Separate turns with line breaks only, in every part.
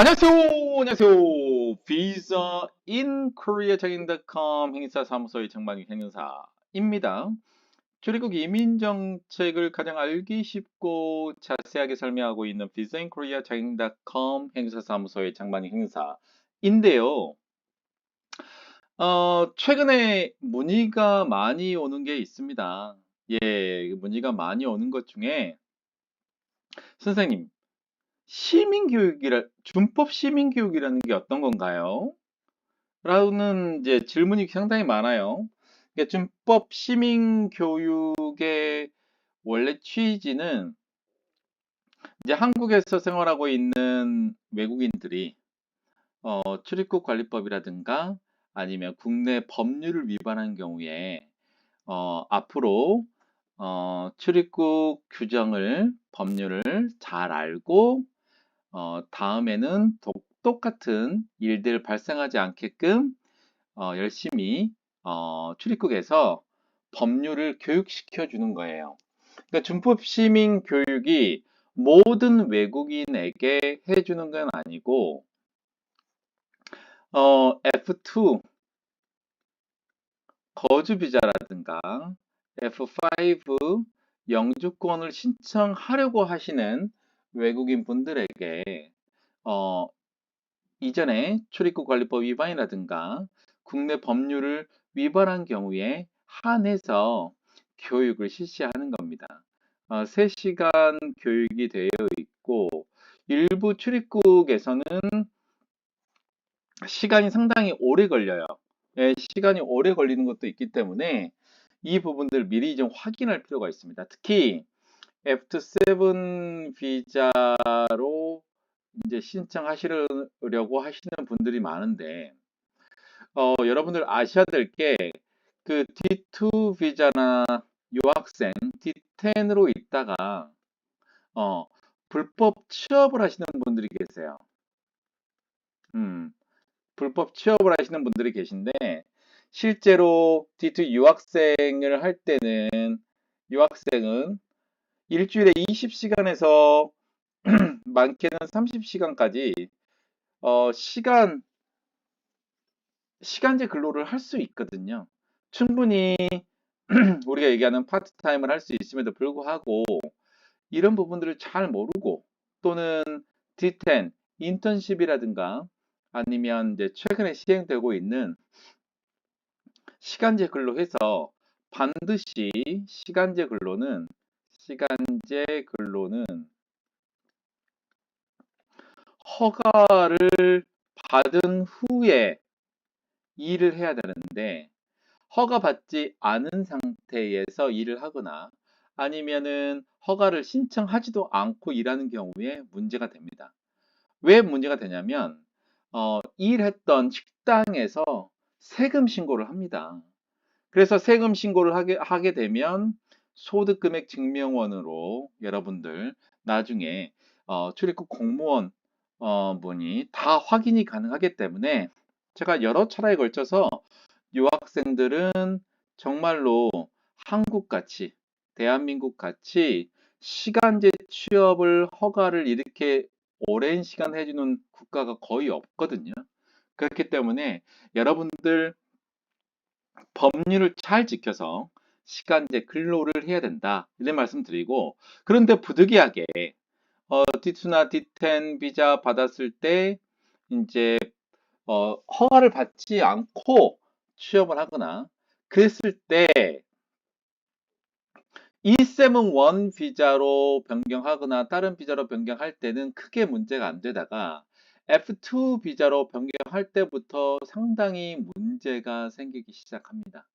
안녕하세요. 안녕하세요. 비자 인 코리아 장인.com 행사 사무소의 정방위 행사입니다. 출입국 이민 정책을 가장 알기 쉽고 자세하게 설명하고 있는 비자 인 코리아 장인.com 행사 사무소의 장방위 행사인데요. 어, 최근에 문의가 많이 오는 게 있습니다. 예, 문의가 많이 오는 것 중에 선생님 시민교육이라 준법 시민교육이라는 게 어떤 건가요? 라는 이제 질문이 상당히 많아요. 그러니까 준법 시민교육의 원래 취지는 이제 한국에서 생활하고 있는 외국인들이 어, 출입국 관리법이라든가 아니면 국내 법률을 위반한 경우에 어, 앞으로 어, 출입국 규정을 법률을 잘 알고 어, 다음에는 독, 똑같은 일들 발생하지 않게끔 어, 열심히 어, 출입국에서 법률을 교육시켜 주는 거예요. 그러니까 준법 시민 교육이 모든 외국인에게 해주는 건 아니고 어, F2 거주 비자라든가 F5 영주권을 신청하려고 하시는 외국인 분들에게 어, 이전에 출입국 관리법 위반이라든가 국내 법률을 위반한 경우에 한해서 교육을 실시하는 겁니다. 어, 3시간 교육이 되어 있고 일부 출입국에서는 시간이 상당히 오래 걸려요. 예, 시간이 오래 걸리는 것도 있기 때문에 이 부분들 미리 좀 확인할 필요가 있습니다. 특히 F7 비자로 이제 신청하시려고 하시는 분들이 많은데 어, 여러분들 아셔야 될 게 그 D2 비자나 유학생 D10으로 있다가 어, 불법 취업을 하시는 분들이 계세요. 음, 불법 취업을 하시는 분들이 계신데 실제로 D2 유학생을 할 때는 유학생은 일주일에 20시간에서 많게는 30시간까지 어, 시간 시간제 근로를 할 수 있거든요. 충분히 우리가 얘기하는 파트타임을 할 수 있음에도 불구하고 이런 부분들을 잘 모르고 또는 D10 인턴십이라든가 아니면 이제 최근에 시행되고 있는 시간제 근로해서 반드시 시간제 근로는 시간제 근로는 허가를 받은 후에 일을 해야 되는데 허가 받지 않은 상태에서 일을 하거나 아니면은 허가를 신청하지도 않고 일하는 경우에 문제가 됩니다. 왜 문제가 되냐면 어, 일했던 식당에서 세금 신고를 합니다. 그래서 세금 신고를 하게, 하게 되면 소득금액 증명원으로 여러분들 나중에 어, 출입국 공무원 어, 분이 다 확인이 가능하기 때문에 제가 여러 차례에 걸쳐서 유학생들은 정말로 한국같이 대한민국 같이 시간제 취업을 허가를 이렇게 오랜 시간 해주는 국가가 거의 없거든요. 그렇기 때문에 여러분들 법률을 잘 지켜서 시간제 근로를 해야 된다. 이런 말씀 드리고, 그런데 부득이하게, 어, D2나 D10 비자 받았을 때, 이제, 어, 허가를 받지 않고 취업을 하거나, 그랬을 때, E71 비자로 변경하거나 다른 비자로 변경할 때는 크게 문제가 안 되다가 F2 비자로 변경할 때부터 상당히 문제가 생기기 시작합니다.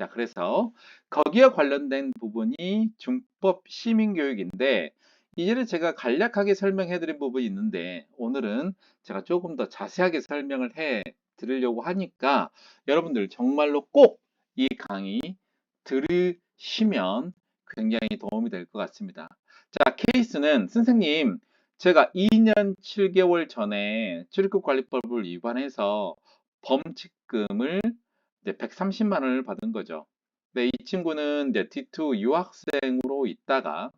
자, 그래서 거기에 관련된 부분이 준법 시민교육인데 이제는 제가 간략하게 설명해 드린 부분이 있는데 오늘은 제가 조금 더 자세하게 설명을 해 드리려고 하니까 여러분들 정말로 꼭 이 강의 들으시면 굉장히 도움이 될 것 같습니다. 자, 케이스는 선생님 제가 2년 7개월 전에 출입국 관리법을 위반해서 범칙금을 이제 130만 원을 받은 거죠. 네, 이 친구는 이제 D2 유학생으로 있다가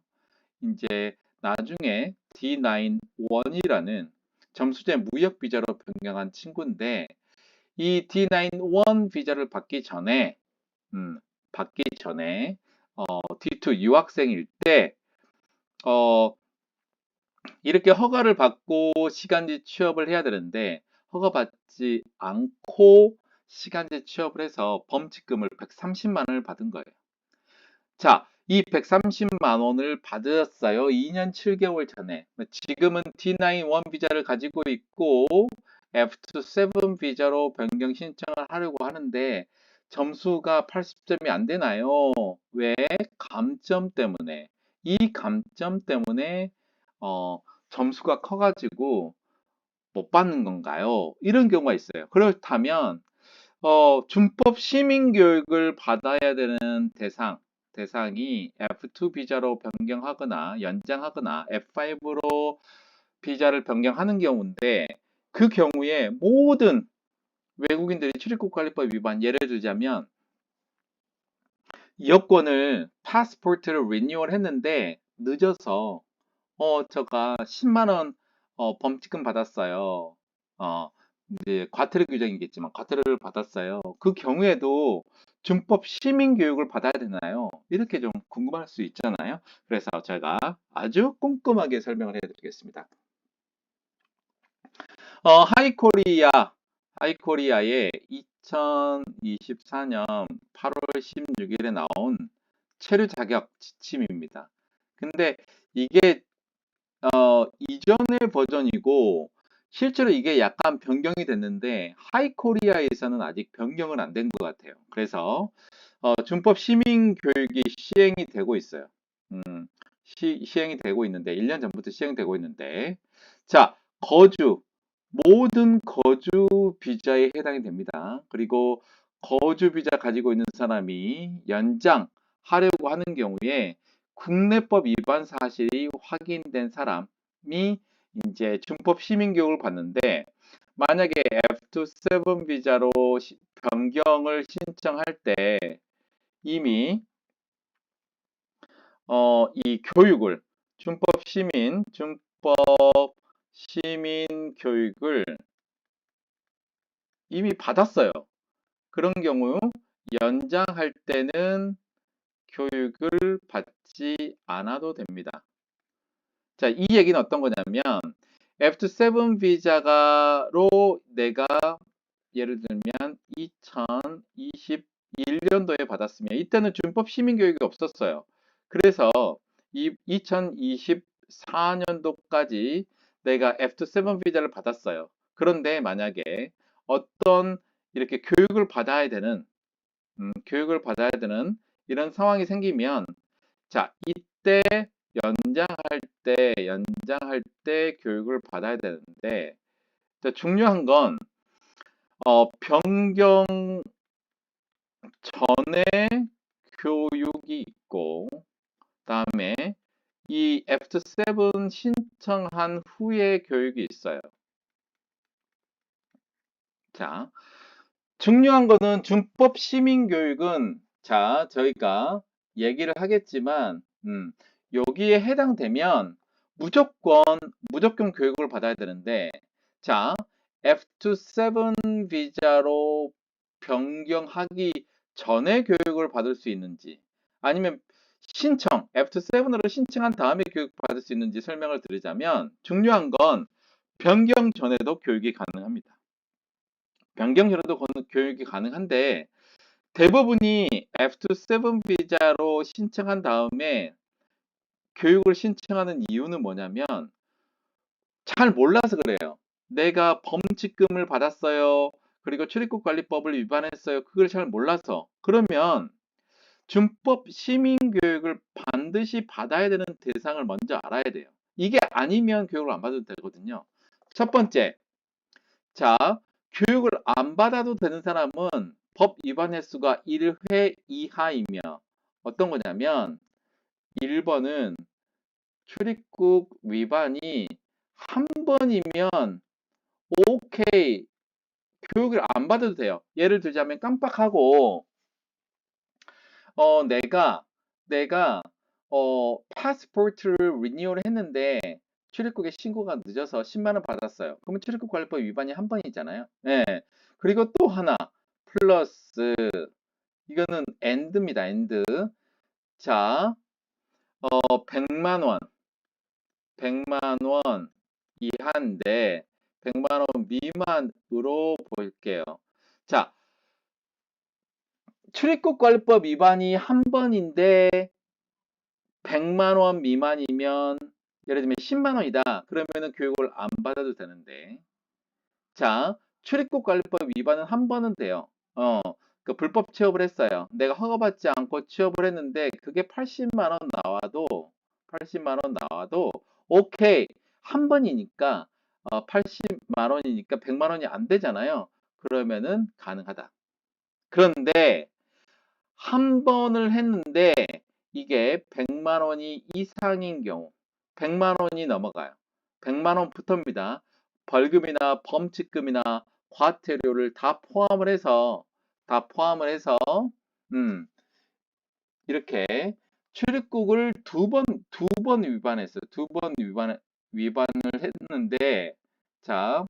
이제 나중에 D9-1이라는 점수제 무역 비자로 변경한 친구인데 이 D91 비자를 받기 전에 음, 받기 전에 어, D2 유학생일 때 어, 이렇게 허가를 받고 시간제 취업을 해야 되는데 허가받지 않고 시간제 취업을 해서 범칙금을 130만 원을 받은 거예요. 자, 이 130만 원을 받았어요. 2년 7개월 전에. 지금은 D91 비자를 가지고 있고 F27 비자로 변경 신청을 하려고 하는데 점수가 80점이 안 되나요? 왜? 감점 때문에. 이 감점 때문에 어, 점수가 커가지고 못 받는 건가요? 이런 경우가 있어요. 그렇다면 어, 준법 시민 교육을 받아야 되는 대상, 대상이 F2 비자로 변경하거나 연장하거나 F5로 비자를 변경하는 경우인데 그 경우에 모든 외국인들이 출입국 관리법 위반 예를 들자면 여권을 파스포트를 리뉴얼 했는데 늦어서 어 제가 10만 원 어, 범칙금 받았어요. 어 이제 과태료 규정이겠지만 과태료를 받았어요. 그 경우에도 준법 시민 교육을 받아야 되나요? 이렇게 좀 궁금할 수 있잖아요. 그래서 제가 아주 꼼꼼하게 설명을 해드리겠습니다. 어, 하이코리아, 하이코리아의 2024년 8월 16일에 나온 체류 자격 지침입니다. 근데 이게 어, 이전의 버전이고 실제로 이게 약간 변경이 됐는데 하이코리아에서는 아직 변경은 안 된 것 같아요. 그래서 어, 준법 시민 교육이 시행이 되고 있어요. 음, 시, 시행이 되고 있는데 1년 전부터 시행되고 있는데 자 거주 모든 거주 비자에 해당이 됩니다. 그리고 거주 비자 가지고 있는 사람이 연장하려고 하는 경우에 국내법 위반 사실이 확인된 사람이 이제 준법 시민 교육을 받는데 만약에 F27 비자로 변경을 신청할 때 이미 어, 이 교육을 준법 시민, 준법 시민 교육을 이미 받았어요. 그런 경우 연장할 때는 교육을 받지 않아도 됩니다. 자, 이 얘기는 어떤 거냐면 F7 비자가로 내가 예를 들면 2021년도에 받았으면 이때는 준법 시민 교육이 없었어요. 그래서 이 2024년도까지 내가 F7 비자를 받았어요. 그런데 만약에 어떤 이렇게 교육을 받아야 되는 음, 교육을 받아야 되는 이런 상황이 생기면 자 이때 연장할 때 연장할 때 교육을 받아야 되는데 중요한 건 어, 변경 전에 교육이 있고 다음에 이 F7 신청한 후에 교육이 있어요. 자, 중요한 거는 준법 시민 교육은 자, 저희가 얘기를 하겠지만 음, 여기에 해당되면 무조건 무조건 교육을 받아야 되는데 자, F27 비자로 변경하기 전에 교육을 받을 수 있는지 아니면 신청, F7으로 신청한 다음에 교육 받을 수 있는지 설명을 드리자면 중요한 건 변경 전에도 교육이 가능합니다. 변경 전에도 교육이 가능한데 대부분이 F7 비자로 신청한 다음에 교육을 신청하는 이유는 뭐냐면 잘 몰라서 그래요. 내가 범칙금을 받았어요. 그리고 출입국 관리법을 위반했어요. 그걸 잘 몰라서. 그러면 준법 시민 교육을 반드시 받아야 되는 대상을 먼저 알아야 돼요. 이게 아니면 교육을 안 받아도 되거든요. 첫 번째, 자, 교육을 안 받아도 되는 사람은 법 위반 횟수가 1회 이하이며 어떤 거냐면 1번은 출입국 위반이 한 번이면 오케이 교육을 안 받아도 돼요. 예를 들자면 깜빡하고 어, 내가, 내가, 어, 파스포트를 리뉴얼 했는데, 출입국에 신고가 늦어서 10만 원 받았어요. 그러면 출입국 관리법 위반이 한 번이잖아요. 예. 그리고 또 하나 플러스 이거는 엔드입니다. 엔드. 자, 어 100만 원. 100만 원 이하인데 100만 원 미만으로 볼게요. 자, 출입국 관리법 위반이 한 번인데 100만 원 미만이면 예를 들면 10만 원이다. 그러면은 교육을 안 받아도 되는데 자 출입국 관리법 위반은 한 번은 돼요. 어, 그 불법 취업을 했어요. 내가 허가받지 않고 취업을 했는데 그게 80만 원 나와도 80만 원 나와도 오케이 한 번이니까 어, 80만 원이니까 100만 원이 안 되잖아요. 그러면은 가능하다. 그런데 한 번을 했는데 이게 100만 원이 이상인 경우 100만 원이 넘어가요. 100만 원부터입니다. 벌금이나 범칙금이나 과태료를 다 포함을 해서 다 포함을 해서 음 이렇게 출입국을 두 번 두 번 위반했어요. 두 번 위반 위반을 했는데 자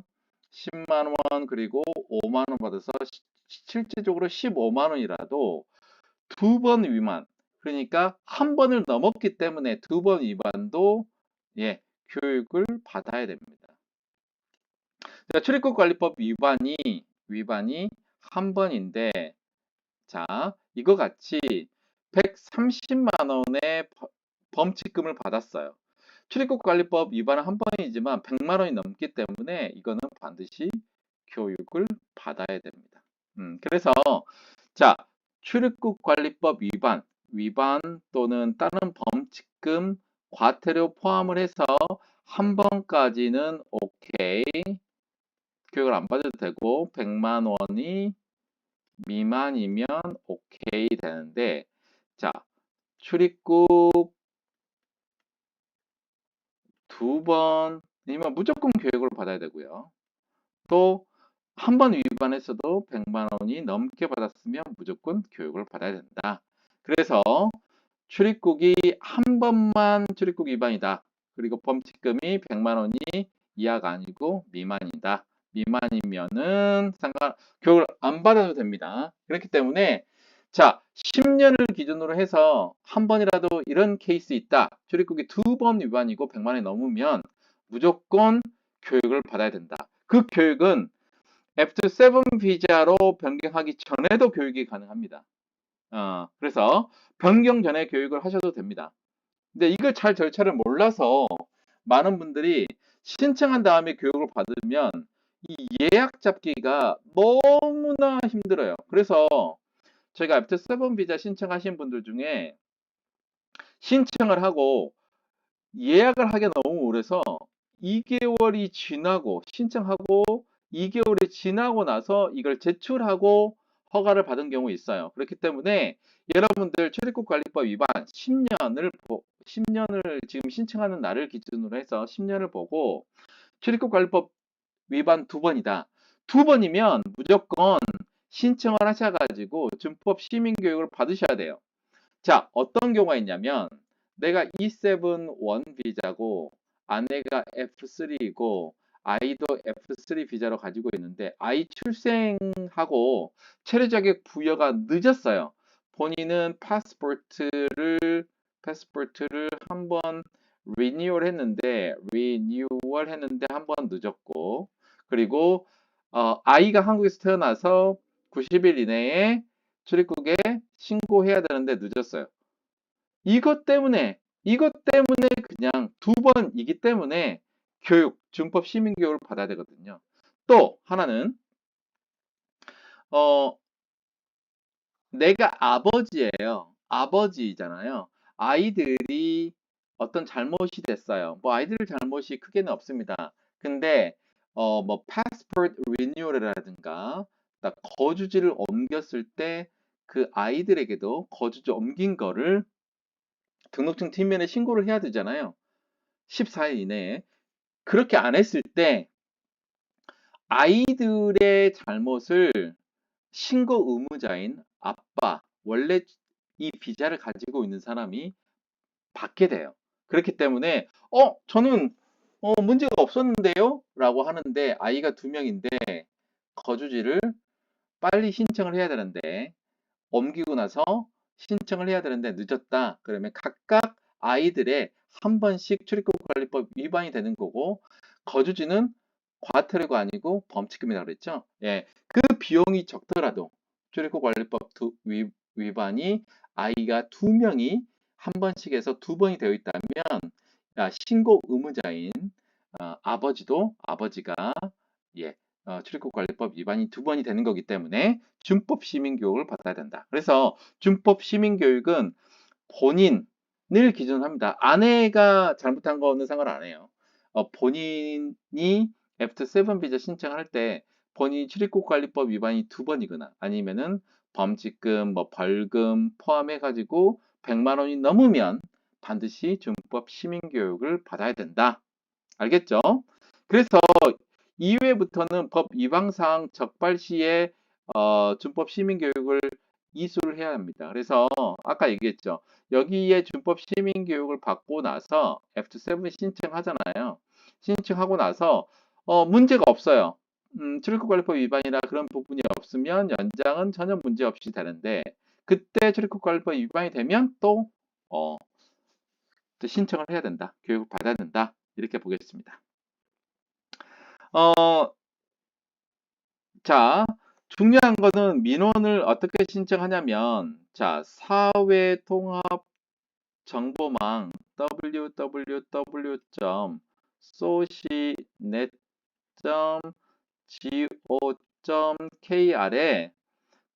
10만 원 그리고 5만 원 받아서 시, 실제적으로 15만 원이라도 두 번 위반 그러니까 한 번을 넘었기 때문에 두 번 위반도 예, 교육을 받아야 됩니다. 자, 출입국 관리법 위반이 위반이 한 번인데 자, 이거 같이 130만 원의 범칙금을 받았어요. 출입국 관리법 위반은 한 번이지만 100만 원이 넘기 때문에 이거는 반드시 교육을 받아야 됩니다. 음, 그래서 자, 출입국 관리법 위반, 위반 또는 다른 범칙금 과태료 포함을 해서 한 번까지는 오케이 교육을 안 받아도 되고 100만 원이 미만이면 오케이 되는데 자 출입국 두 번이면 무조건 교육을 받아야 되고요. 또 한 번 위반했어도 100만 원이 넘게 받았으면 무조건 교육을 받아야 된다. 그래서 출입국이 한 번만 출입국 위반이다. 그리고 범칙금이 100만 원이 이하가 아니고 미만이다. 미만이면은 상관 교육을 안 받아도 됩니다. 그렇기 때문에 자 10년을 기준으로 해서 한 번이라도 이런 케이스 있다. 출입국이 두 번 위반이고 100만 원이 넘으면 무조건 교육을 받아야 된다. 그 교육은 F7 비자로 변경하기 전에도 교육이 가능합니다. 어, 그래서 변경 전에 교육을 하셔도 됩니다. 근데 이걸 잘 절차를 몰라서 많은 분들이 신청한 다음에 교육을 받으면 이 예약 잡기가 너무나 힘들어요. 그래서 저희가 애프터 7 비자 신청하신 분들 중에 신청을 하고 예약을 하기 너무 오래서 2개월이 지나고 신청하고 2개월이 지나고 나서 이걸 제출하고 허가를 받은 경우 있어요. 그렇기 때문에 여러분들 출입국 관리법 위반 10년을 10년을 지금 신청하는 날을 기준으로 해서 10년을 보고 출입국 관리법 위반 두 번이다. 두 번이면 무조건 신청을 하셔가지고 준법 시민교육을 받으셔야 돼요. 자, 어떤 경우가 있냐면 내가 E7 1 비자고 아내가 F3이고 아이도 F3 비자로 가지고 있는데 아이 출생하고 체류 자격 부여가 늦었어요. 본인은 파스포트를 패스포트를 한번 리뉴얼 했는데 리뉴얼 했는데 한 번 늦었고 그리고 어, 아이가 한국에서 태어나서 90일 이내에 출입국에 신고해야 되는데 늦었어요. 이것 때문에 이것 때문에 그냥 두 번이기 때문에 교육, 중법 시민 교육을 받아야 되거든요. 또 하나는 어 내가 아버지예요. 아버지잖아요. 아이들이 어떤 잘못이 됐어요. 뭐 아이들 잘못이 크게는 없습니다. 근데 어 뭐 passport renewal이라든가 거주지를 옮겼을 때 그 아이들에게도 거주지 옮긴 거를 등록증 뒷면에 신고를 해야 되잖아요. 14일 이내에. 그렇게 안 했을 때 아이들의 잘못을 신고 의무자인 아빠, 원래 이 비자를 가지고 있는 사람이 받게 돼요. 그렇기 때문에 어 저는 어, 문제가 없었는데요? 라고 하는데 아이가 두 명인데 거주지를 빨리 신청을 해야 되는데 옮기고 나서 신청을 해야 되는데 늦었다. 그러면 각각 아이들의 한 번씩 출입국 관리법 위반이 되는 거고 거주지는 과태료가 아니고 범칙금이라고 그랬죠. 예, 그 비용이 적더라도 출입국 관리법 두, 위, 위반이 아이가 두 명이 한 번씩 해서 두 번이 되어 있다면 야, 신고 의무자인 어, 아버지도 아버지가 예, 어, 출입국 관리법 위반이 두 번이 되는 거기 때문에 준법 시민 교육을 받아야 된다. 그래서 준법 시민 교육은 본인을 기준으로 합니다. 아내가 잘못한 거는 상관 안 해요. 어, 본인이 F7 비자 신청할 때 본인이 출입국 관리법 위반이 두 번이거나 아니면은 범칙금, 뭐 벌금 포함해 가지고 100만 원이 넘으면 반드시 준법 시민 교육을 받아야 된다. 알겠죠? 그래서 2회부터는 법 위반 사항 적발 시에 어, 준법 시민 교육을 이수를 해야 합니다. 그래서 아까 얘기했죠. 여기에 준법 시민 교육을 받고 나서 F7 신청하잖아요. 신청하고 나서 어, 문제가 없어요. 음, 출입국관리법 위반이나 그런 부분이 없으면 연장은 전혀 문제 없이 되는데 그때 출입국관리법 위반이 되면 또, 어, 또 신청을 해야 된다. 교육을 받아야 된다. 이렇게 보겠습니다. 어, 자, 중요한 거는 민원을 어떻게 신청하냐면, 자, 사회통합 정보망 www.socinet.go.kr에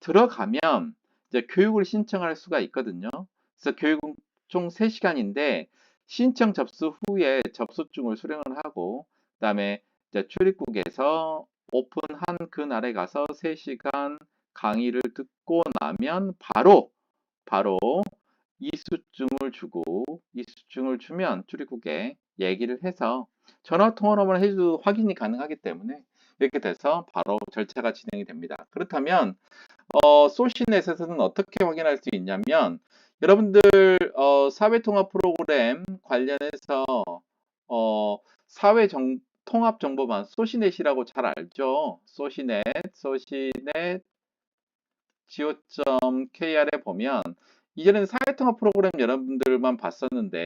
들어가면 이제 교육을 신청할 수가 있거든요. 그래서 교육은 총 3시간인데 신청 접수 후에 접수증을 수령을 하고 그 다음에 출입국에서 오픈한 그날에 가서 3시간 강의를 듣고 나면 바로 바로 이수증을 주고 이수증을 주면 출입국에 얘기를 해서 전화 통화로만 해도 확인이 가능하기 때문에 이렇게 돼서 바로 절차가 진행이 됩니다. 그렇다면 어, 소시넷에서는 어떻게 확인할 수 있냐면 여러분들 어, 사회통합 프로그램 관련해서 어, 사회 정, 통합 정보만 소시넷이라고 잘 알죠. 소시넷, 소시넷 go.kr에 보면 이전에는 사회통합 프로그램 여러분들만 봤었는데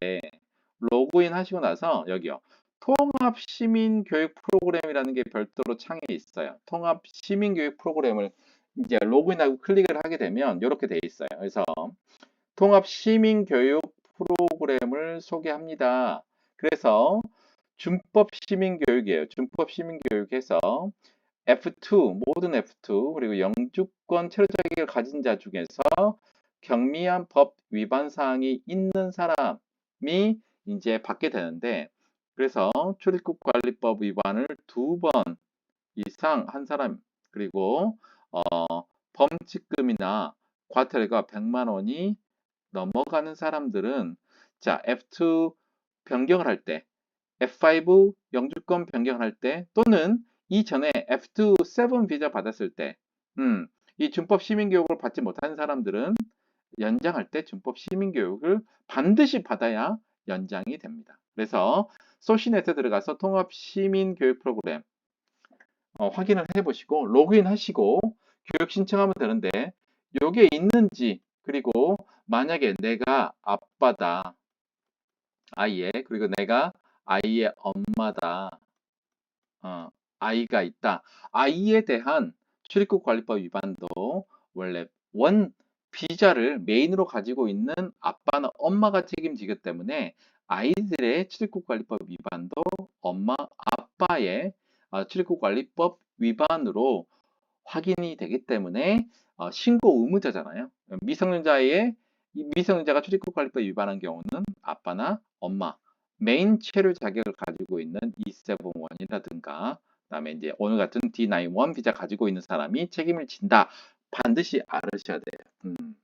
로그인 하시고 나서 여기요. 통합 시민 교육 프로그램이라는 게 별도로 창에 있어요. 통합 시민 교육 프로그램을 이제 로그인하고 클릭을 하게 되면 이렇게 돼 있어요. 그래서 통합 시민 교육 프로그램을 소개합니다. 그래서 준법 시민 교육이에요. 준법 시민 교육에서 F2, 모든 F2, 그리고 영주권 체류 자격을 가진 자 중에서 경미한 법 위반 사항이 있는 사람이 이제 받게 되는데 그래서 출입국 관리법 위반을 두 번 이상 한 사람 그리고 어, 범칙금이나 과태료가 100만 원이 넘어가는 사람들은 자 F2 변경을 할 때 F5 영주권 변경을 할때 또는 이전에 F2 7 비자 받았을 때 음, 이 준법 시민교육을 받지 못하는 사람들은 연장할 때 준법 시민교육을 반드시 받아야 연장이 됩니다. 그래서 소시넷에 들어가서 통합 시민교육 프로그램 어, 확인을 해보시고 로그인 하시고 교육 신청하면 되는데 이게 있는지 그리고 만약에 내가 아빠다. 아이의 그리고 내가 아이의 엄마다. 어, 아이가 있다. 아이에 대한 출입국 관리법 위반도 원래 원 비자를 메인으로 가지고 있는 아빠나 엄마가 책임지기 때문에 아이들의 출입국 관리법 위반도 엄마 아빠의 어, 출입국 관리법 위반으로 확인이 되기 때문에 어, 신고 의무자잖아요. 미성년자의 미성년자가 출입국 관리법 위반한 경우는 아빠나 엄마 메인 체류 자격을 가지고 있는 E7원이라든가 그다음에 이제 오늘 같은 D91 비자 가지고 있는 사람이 책임을 진다. 반드시 알으셔야 돼요. 음.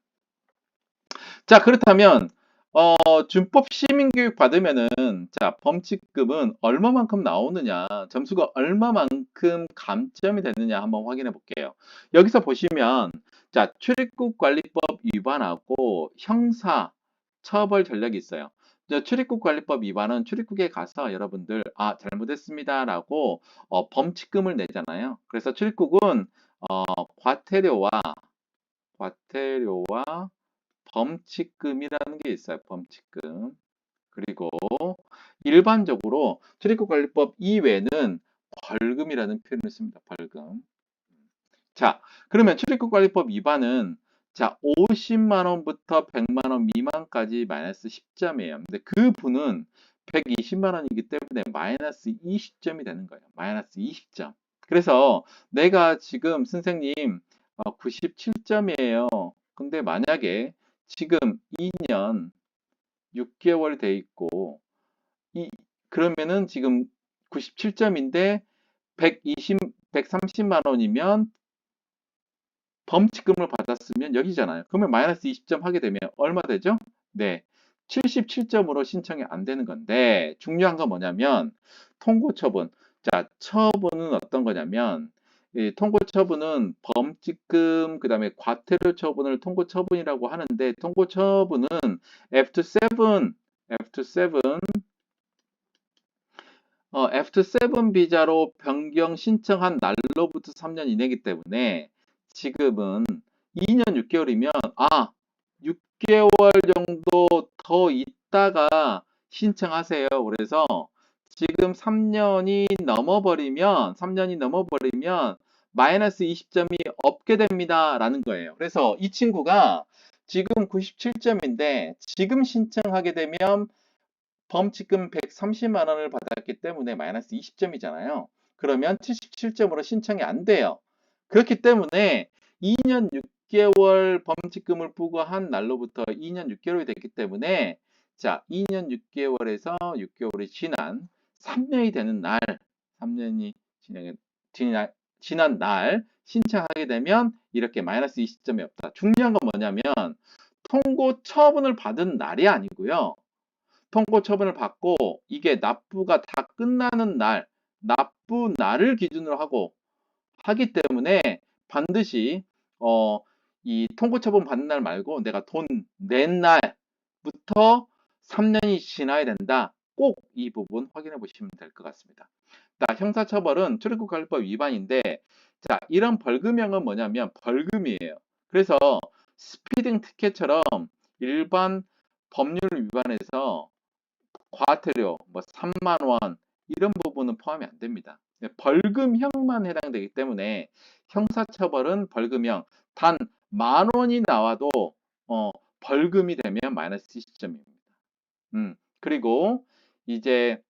자 그렇다면 어, 준법 시민교육 받으면은 자 범칙금은 얼마만큼 나오느냐 점수가 얼마만큼 감점이 되느냐 한번 확인해 볼게요. 여기서 보시면 자 출입국 관리법 위반하고 형사 처벌 전략이 있어요. 저 출입국 관리법 위반은 출입국에 가서 여러분들 아 잘못했습니다 라고 어, 범칙금을 내잖아요. 그래서 출입국은 어, 과태료와 과태료와 범칙금이라는 게 있어요. 범칙금. 그리고 일반적으로 출입국 관리법 이외에는 벌금이라는 표현을 씁니다. 벌금. 자, 그러면 출입국 관리법 위반은 자, 50만 원부터 100만 원 미만까지 마이너스 10점이에요. 근데 그 분은 120만 원이기 때문에 마이너스 20점이 되는 거예요. 마이너스 20점. 그래서 내가 지금 선생님 97점이에요. 근데 만약에 지금 2년 6개월 돼 있고 이 그러면은 지금 97점인데 120 130만 원이면 범칙금을 받았으면 여기잖아요. 그러면 마이너스 20점 하게 되면 얼마 되죠? 네. 77점으로 신청이 안 되는 건데 중요한 건 뭐냐면 통고 처분. 자, 처분은 어떤 거냐면 이 통고 처분은 범칙금 그다음에 과태료 처분을 통고 처분이라고 하는데 통고 처분은 F7 F7 어, F7 비자로 변경 신청한 날로부터 3년 이내이기 때문에 지금은 2년 6개월이면 아 6개월 정도 더 있다가 신청하세요. 그래서 지금 3년이 넘어버리면 3년이 넘어버리면 마이너스 20점이 없게 됩니다. 라는 거예요. 그래서 이 친구가 지금 97점인데 지금 신청하게 되면 범칙금 130만 원을 받았기 때문에 마이너스 20점이잖아요. 그러면 77점으로 신청이 안 돼요. 그렇기 때문에 2년 6개월 범칙금을 부과한 날로부터 2년 6개월이 됐기 때문에 자 2년 6개월에서 6개월이 지난 3년이 되는 날 3년이 지난, 지난, 지난 날 신청하게 되면 이렇게 마이너스 20점이 없다. 중요한 건 뭐냐면 통고 처분을 받은 날이 아니고요. 통고 처분을 받고 이게 납부가 다 끝나는 날, 납부 날을 기준으로 하고 하기 때문에 반드시 어, 이 통고 처분 받는 날 말고 내가 돈 낸 날부터 3년이 지나야 된다. 꼭 이 부분 확인해 보시면 될 것 같습니다. 자, 형사처벌은 출입국 관리법 위반인데 자, 이런 벌금형은 뭐냐면 벌금이에요. 그래서 스피딩 티켓처럼 일반 법률 위반에서 과태료 뭐 3만 원 이런 부분은 포함이 안 됩니다. 벌금형만 해당되기 때문에 형사처벌은 벌금형 단 만 원이 나와도 어, 벌금이 되면 마이너스 70점입니다. 음, 그리고 이제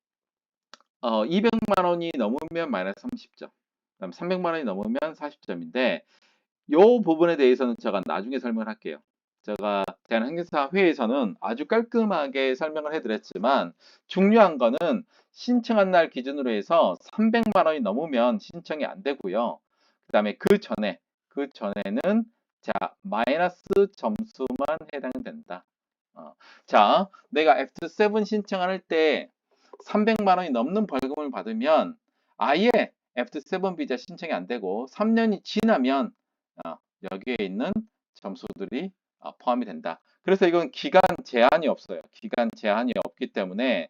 어, 200만 원이 넘으면 마이너스 30점. 그다음 300만 원이 넘으면 40점인데 이 부분에 대해서는 제가 나중에 설명을 할게요. 제가 대한항공사 회에서는 아주 깔끔하게 설명을 해드렸지만 중요한 거는 신청한 날 기준으로 해서 300만 원이 넘으면 신청이 안 되고요. 그 다음에 그 전에 그 전에는 자 마이너스 점수만 해당된다. 어, 자 내가 F7 신청할 때 300만 원이 넘는 벌금을 받으면 아예 F7 비자 신청이 안 되고 3년이 지나면 어, 여기에 있는 점수들이 어, 포함이 된다. 그래서 이건 기간 제한이 없어요. 기간 제한이 없기 때문에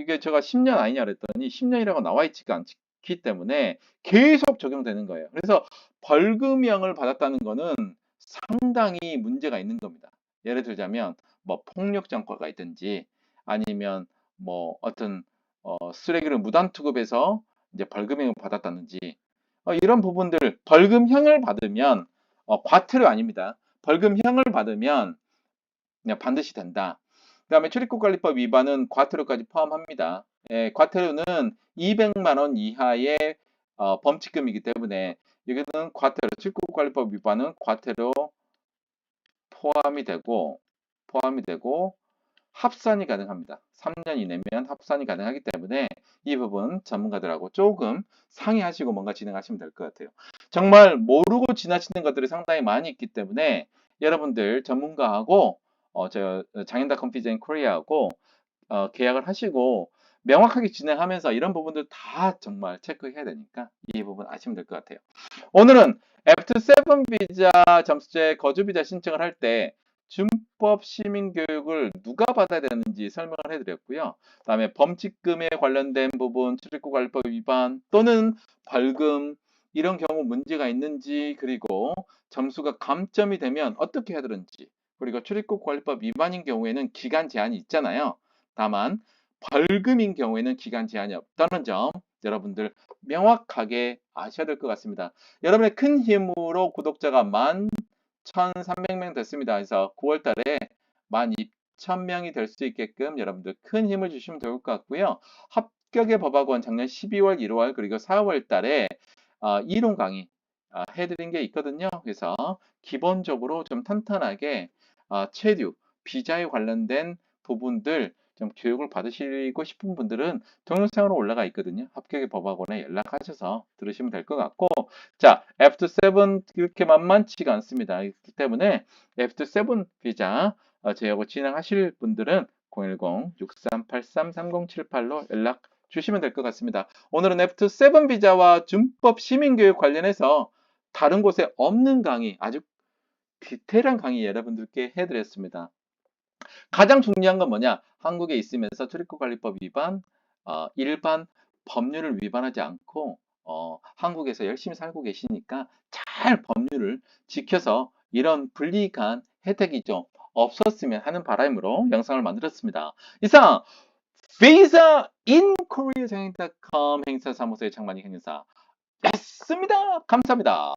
이게 제가 10년 아니냐 그랬더니 10년이라고 나와 있지가 않기 때문에 계속 적용되는 거예요. 그래서 벌금형을 받았다는 거는 상당히 문제가 있는 겁니다. 예를 들자면 뭐 폭력 전과가 있든지 아니면 뭐 어떤 어, 쓰레기를 무단 투급해서 이제 벌금형을 받았다든지 어, 이런 부분들 벌금형을 받으면 어, 과태료 아닙니다. 벌금형을 받으면 그냥 반드시 된다. 그 다음에 출입국관리법 위반은 과태료까지 포함합니다. 예, 과태료는 200만 원 이하의 어, 범칙금이기 때문에 여기는 과태료, 출국관리법 위반은 과태료 포함이 되고 포함이 되고 합산이 가능합니다. 3년 이내면 합산이 가능하기 때문에 이 부분 전문가들하고 조금 상의하시고 뭔가 진행하시면 될 것 같아요. 정말 모르고 지나치는 것들이 상당히 많이 있기 때문에 여러분들 전문가하고 어, 저 장인닷컴 피자인 코리아하고 어, 계약을 하시고 명확하게 진행하면서 이런 부분들 다 정말 체크해야 되니까 이 부분 아시면 될 것 같아요. 오늘은 F7 비자 점수제 거주 비자 신청을 할때 불법 시민 교육을 누가 받아야 되는지 설명을 해드렸고요. 그다음에 범칙금에 관련된 부분, 출입국관리법 위반 또는 벌금 이런 경우 문제가 있는지 그리고 점수가 감점이 되면 어떻게 해야 되는지 그리고 출입국 관리법 위반인 경우에는 기간 제한이 있잖아요. 다만 벌금인 경우에는 기간 제한이 없다는 점 여러분들 명확하게 아셔야 될 것 같습니다. 여러분의 큰 힘으로 구독자가 11,300명 됐습니다. 그래서 9월 달에 12,000명이 될 수 있게끔 여러분들 큰 힘을 주시면 좋을 것 같고요. 합격의 법학원 작년 12월, 1월 그리고 4월 달에 어, 이론 강의 어, 해드린 게 있거든요. 그래서 기본적으로 좀 탄탄하게 어, 체류, 비자에 관련된 부분들 좀 교육을 받으시고 싶은 분들은 동영상으로 올라가 있거든요. 합격의 법학원에 연락하셔서 들으시면 될 것 같고 자, F7 그렇게 만만치가 않습니다. 그렇기 때문에 F7 비자 어, 제하고 진행하실 분들은 010-6383-3078로 연락 주시면 될 것 같습니다. 오늘은 F7 비자와 준법 시민교육 관련해서 다른 곳에 없는 강의, 아주 디테일한 강의 여러분들께 해드렸습니다. 가장 중요한 건 뭐냐? 한국에 있으면서 출입국관리법 위반, 어, 일반 법률을 위반하지 않고 어, 한국에서 열심히 살고 계시니까 잘 법률을 지켜서 이런 불리한 혜택이 좀 없었으면 하는 바람으로 영상을 만들었습니다. 이상 Visa in Korea 장인.com 행사사무소의 장만희 행사 였습니다. 감사합니다.